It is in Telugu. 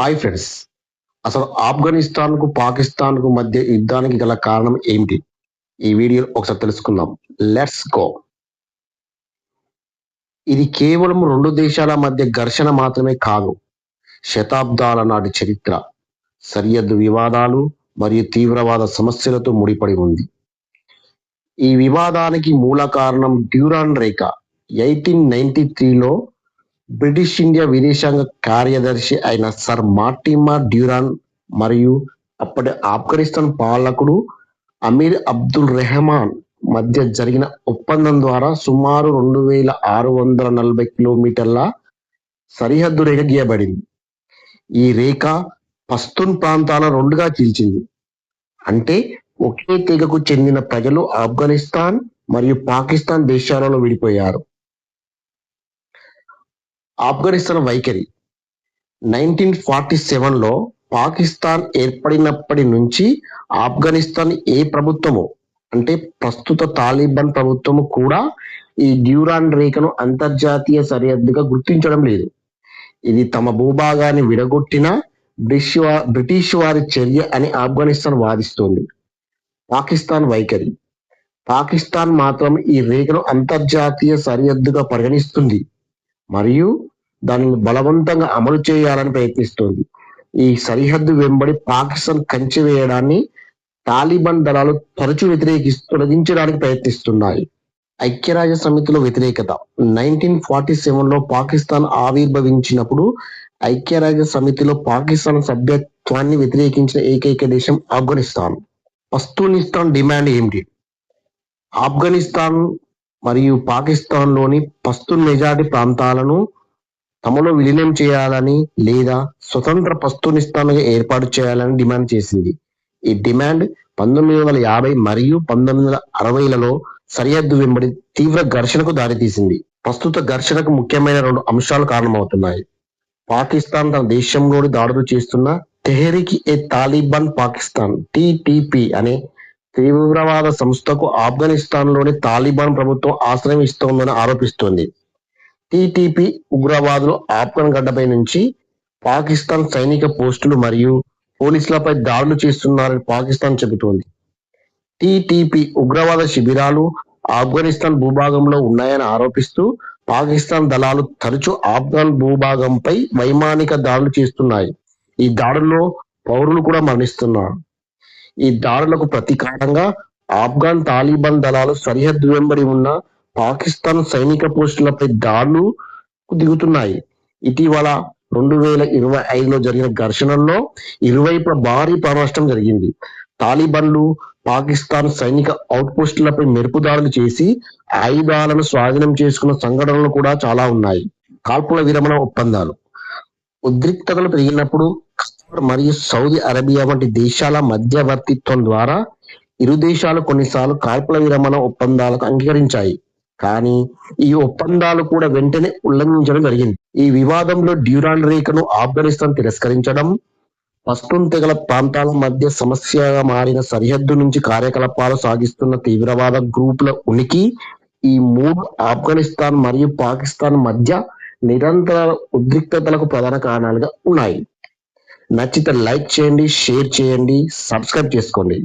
హాయ్ ఫ్రెండ్స్ అసలు ఆఫ్ఘనిస్తాన్కు పాకిస్తాన్కు మధ్య యుద్ధానికి గల కారణం ఏమిటి ఈ వీడియో ఒకసారి తెలుసుకుందాం. లెట్స్ గో ఇది కేవలం రెండు దేశాల మధ్య ఘర్షణ మాత్రమే కాదు శతాబ్దాల నాటి చరిత్ర సరిహద్దు వివాదాలు మరియు తీవ్రవాద సమస్యలతో ముడిపడి ఉంది. ఈ వివాదానికి మూల కారణం డ్యూరాన్ రేఖ. ఎయిటీన్ నైన్టీ త్రీలో బ్రిటిష్ ఇండియా విదేశాంగ కార్యదర్శి అయిన సర్ మార్టిమా డ్యూరాన్ మరియు అప్పటి ఆఫ్ఘనిస్తాన్ పాలకుడు అమీర్ అబ్దుల్ రెహమాన్ మధ్య జరిగిన ఒప్పందం ద్వారా సుమారు రెండు వేల ఆరు వందల నలభై కిలోమీటర్ల సరిహద్దు రేఖ గీయబడింది. ఈ రేఖ పస్తూన్ ప్రాంతాల రెండుగా చీల్చింది. అంటే ఒకే తెగకు చెందిన ప్రజలు ఆఫ్ఘనిస్తాన్ మరియు పాకిస్తాన్ దేశాలలో విడిపోయారు. ఆఫ్ఘనిస్తాన్ వైఖరి. నైన్టీన్ ఫార్టీ సెవెన్లో పాకిస్తాన్ ఏర్పడినప్పటి నుంచి ఆఫ్ఘనిస్తాన్ ఏ ప్రభుత్వము అంటే ప్రస్తుత తాలిబాన్ ప్రభుత్వము కూడా ఈ డ్యూరాన్ రేఖను అంతర్జాతీయ సరిహద్దుగా గుర్తించడం లేదు. ఇది తమ భూభాగాన్ని విడగొట్టిన బ్రిటిష్ బ్రిటిష్ వారి చర్య అని ఆఫ్ఘనిస్తాన్ వాదిస్తోంది. పాకిస్తాన్ వైఖరి. పాకిస్తాన్ మాత్రం ఈ రేఖను అంతర్జాతీయ సరిహద్దుగా పరిగణిస్తుంది. మరియు దానిని బలవంతంగా అమలు చేయాలని ప్రయత్నిస్తోంది. ఈ సరిహద్దు వెంబడి పాకిస్తాన్ కంచె వేయడాన్ని తాలిబాన్ దళాలు తరచు వ్యతిరేకిస్తూ తొలగించడానికి ప్రయత్నిస్తున్నాయి. ఐక్యరాజ్య సమితిలో వ్యతిరేకత. నైన్టీన్ ఫార్టీ సెవెన్లో పాకిస్తాన్ ఆవిర్భవించినప్పుడు ఐక్యరాజ్య సమితిలో పాకిస్తాన్ సభ్యత్వాన్ని వ్యతిరేకించిన ఏకైక దేశం ఆఫ్ఘనిస్తాన్. పస్తూనిస్తాన్ డిమాండ్ ఏమిటి ఆఫ్ఘనిస్తాన్ మరియు పాకిస్తాన్లోని పస్తూన్ మెజారిటీ ప్రాంతాలను తమలో విలీనం చేయాలని లేదా స్వతంత్ర పస్తూనిస్తాన్గా ఏర్పాటు చేయాలని డిమాండ్ చేసింది. ఈ డిమాండ్ పంతొమ్మిది వందల యాభై మరియు పంతొమ్మిది వందల అరవైలలో సరిహద్దు వెంబడి తీవ్ర ఘర్షణకు దారితీసింది. ప్రస్తుత ఘర్షణకు ముఖ్యమైన రెండు అంశాలు కారణమవుతున్నాయి. పాకిస్తాన్ తన దేశంలోని దాడులు చేస్తున్న తెహరికి ఏ తాలిబాన్ పాకిస్తాన్ టిటిపి అనే తీవ్రవాద సంస్థకు ఆఫ్ఘనిస్తాన్లోని తాలిబాన్ ప్రభుత్వం ఆశ్రయం ఇస్తోందని ఆరోపిస్తోంది. టిటిపి ఉగ్రవాదులు ఆఫ్ఘన్ గడ్డపై నుంచి పాకిస్తాన్ సైనిక పోస్టులు మరియు పోలీసులపై దాడులు చేస్తున్నారని పాకిస్తాన్ చెబుతోంది. టిటిపి ఉగ్రవాద శిబిరాలు ఆఫ్ఘనిస్తాన్ భూభాగంలో ఉన్నాయని ఆరోపిస్తూ పాకిస్తాన్ దళాలు తరచూ ఆఫ్ఘన్ భూభాగంపై వైమానిక దాడులు చేస్తున్నాయి. ఈ దాడుల్లో పౌరులు కూడా మరణిస్తున్నారు. ఈ దాడులకు ప్రతీకారంగా ఆఫ్ఘన్ తాలిబాన్ దళాలు సరిహద్దు వెంబడి ఉన్న పాకిస్తాన్ సైనిక పోస్టులపై దాడులు దిగుతున్నాయి. ఇటీవల రెండు వేల ఇరవై ఐదులో జరిగిన ఘర్షణల్లో ఇరువైపుల భారీ ప్రాణనష్టం జరిగింది. తాలిబన్లు పాకిస్తాన్ సైనిక అవుట్ పోస్టులపై మెరుపు దాడులు చేసి ఆయుధాలను స్వాధీనం చేసుకున్న సంఘటనలు కూడా చాలా ఉన్నాయి. కాల్పుల విరమణ ఒప్పందాలు. ఉద్రిక్తతలు పెరిగినప్పుడు ఖతార్ మరియు సౌదీ అరేబియా వంటి దేశాల మధ్యవర్తిత్వం ద్వారా ఇరు దేశాలు కొన్నిసార్లు కాల్పుల విరమణ ఒప్పందాలకు అంగీకరించాయి. కానీ ఈ ఒప్పందాలు కూడా వెంటనే ఉల్లంఘించడం జరిగింది. ఈ వివాదంలో డ్యూరాన్ రేఖను ఆఫ్ఘనిస్తాన్ తిరస్కరించడం పస్తున్ తెగల ప్రాంతాల మధ్య సమస్యగా మారిన సరిహద్దు నుంచి కార్యకలాపాలు సాగిస్తున్న తీవ్రవాద గ్రూపుల ఉనికి ఈ మూడు ఆఫ్ఘనిస్తాన్ మరియు పాకిస్తాన్ మధ్య నిరంతర ఉద్రిక్తతలకు ప్రధాన కారణాలుగా ఉన్నాయి. నచ్చితే లైక్ చేయండి షేర్ చేయండి సబ్స్క్రైబ్ చేసుకోండి.